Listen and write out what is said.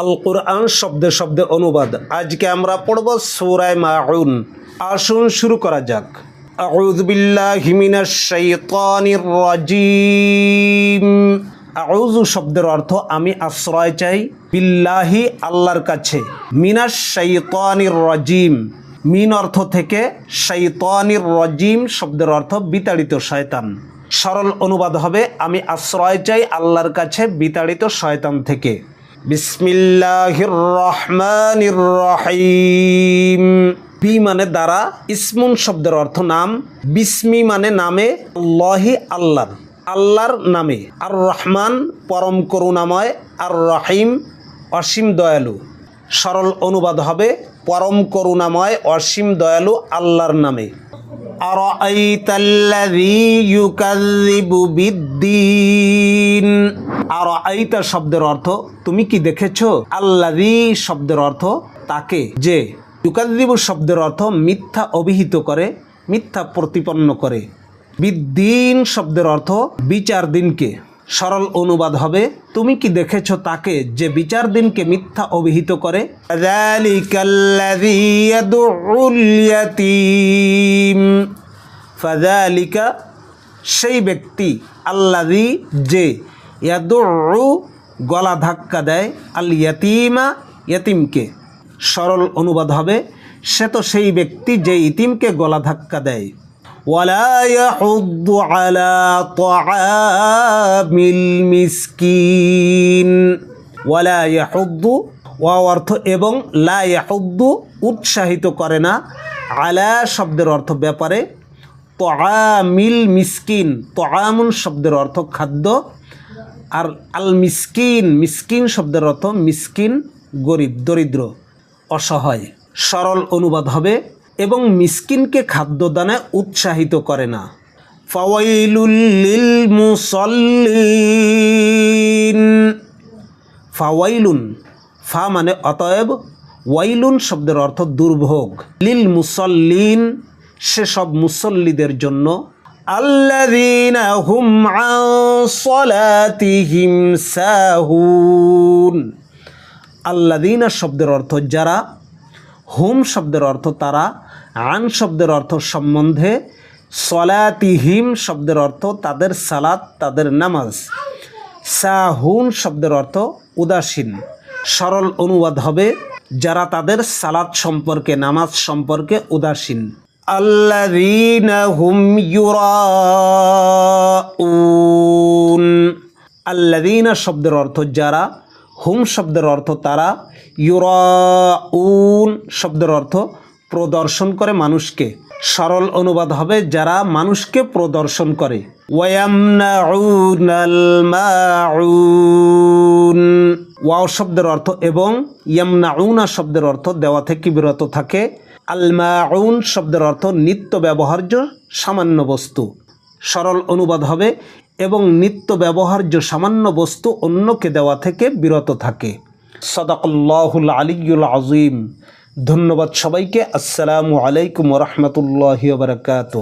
আল কোরআন শব্দে শব্দে অনুবাদ। আজকে আমরা পড়ব সূরায় মাউন। আসুন শুরু করা যাক। আউযু বিল্লাহি মিনাশ শাইতানির রাজিম। আউযু শব্দের অর্থ আমি আশ্রয় চাই বিল্লাহি আল্লাহর কাছে। মিনাশ শাইতানির রাজিম। মিন অর্থ থেকে শাইতানির রাজিম শব্দের অর্থ বিতাড়িত শয়তান। সরল অনুবাদ হবে, আমি আশ্রয় চাই আল্লাহর কাছে বিতাড়িত শয়তান থেকে। বিসমিল্লাহির রহমানির রহিম বি মানে দ্বারা ইসমুন শব্দের অর্থ নাম, বিসমি মানে নামে আল্লাহি আল্লাহর আল্লাহর নামে। আর রহমান পরম করুণাময় আর রহিম অসীম দয়ালু। সরল অনুবাদ হবে, পরম করুণাময়, অসীম দয়ালু, আল্লাহর নামে। أرأيت الذي يكذب بالدين أرأيت শব্দের অর্থ তুমি কি দেখেছো আল্লাযী শব্দের অর্থ তাকে যে ইউকাযিবু শব্দের অর্থ মিথ্যা অভিহিত করে মিথ্যা প্রতিপন্ন করে বিদ্দিন শব্দের অর্থ বিচার দিনকে সরল অনুবাদ হবে। তুমি কি দেখেছ তাকে যে বিচার দিনকে মিথ্যা অভিহিত করে? ফাজালিকা সেই ব্যক্তি আল্লাদি যে গলা ধাক্কা দেয়, আল ইয়াতিমা ইয়াতিমকে। সরল অনুবাদ হবে, সে তো সেই ব্যক্তি যে ইতিমকে গলা ধাক্কা দেয়। ওয়ালা ইয়াহুদ্দু আলা তাআমিল মিসকিন ওয়ালা ইয়াহুদ্দু ওয়া অর্থ এবং লা উৎসাহিত করে না। আলা শব্দের অর্থ ব্যাপারে তোয়ামিল মিসকিন। তোয়ামুন শব্দের অর্থ খাদ্য। আর আল মিসকিন মিসকিন শব্দের অর্থ মিসকিন, গরিব, দরিদ্র, অসহায়, সরল অনুবাদ হবে। এবং মিসকিনকে খাদ্যদানে উৎসাহিত করে না। ফাওয়াইলুল লিল মুসল্লিন। ফাওয়াইলুন ফা মানে অতএব ওয়াইলুন শব্দের অর্থ দুর্ভোগ। লিল মুসল্লিন সেসব মুসল্লিদের জন্য। সাহুন। আল্লাযীনা শব্দের অর্থ যারা হুম শব্দের অর্থ তারা, আন শব্দের অর্থ সম্বন্ধে সলাতিহিম শব্দের অর্থ তাদের সালাত, তাদের নামাজ। সাহুন শব্দের অর্থ উদাসীন, সরল অনুবাদ হবে যারা তাদের সালাত সম্পর্কে, নামাজ সম্পর্কে উদাসীন। আল্লাযীনা শব্দের অর্থ যারা হুম শব্দের অর্থ তারা, ইউরাউন শব্দের অর্থ প্রদর্শন করে মানুষকে। সরল অনুবাদ হবে যারা মানুষকে প্রদর্শন করে। ওয়াও শব্দের অর্থ এবং ইয়ামনাউনা শব্দের অর্থ দেওয়া থেকে বিরত থাকে। আল মাউন শব্দের অর্থ নিত্য ব্যবহার্য সামান্য বস্তু। সরল অনুবাদ হবে এবং নিত্য ব্যবহার্য সামান্য বস্তু অন্যকে দেওয়া থেকে বিরত থাকে। সদাকল্লাহুল আলিউল আজিম ধন্যবাদ সবাইকে। আসসালামু আলাইকুম রহমতুল্লাহ বারকাত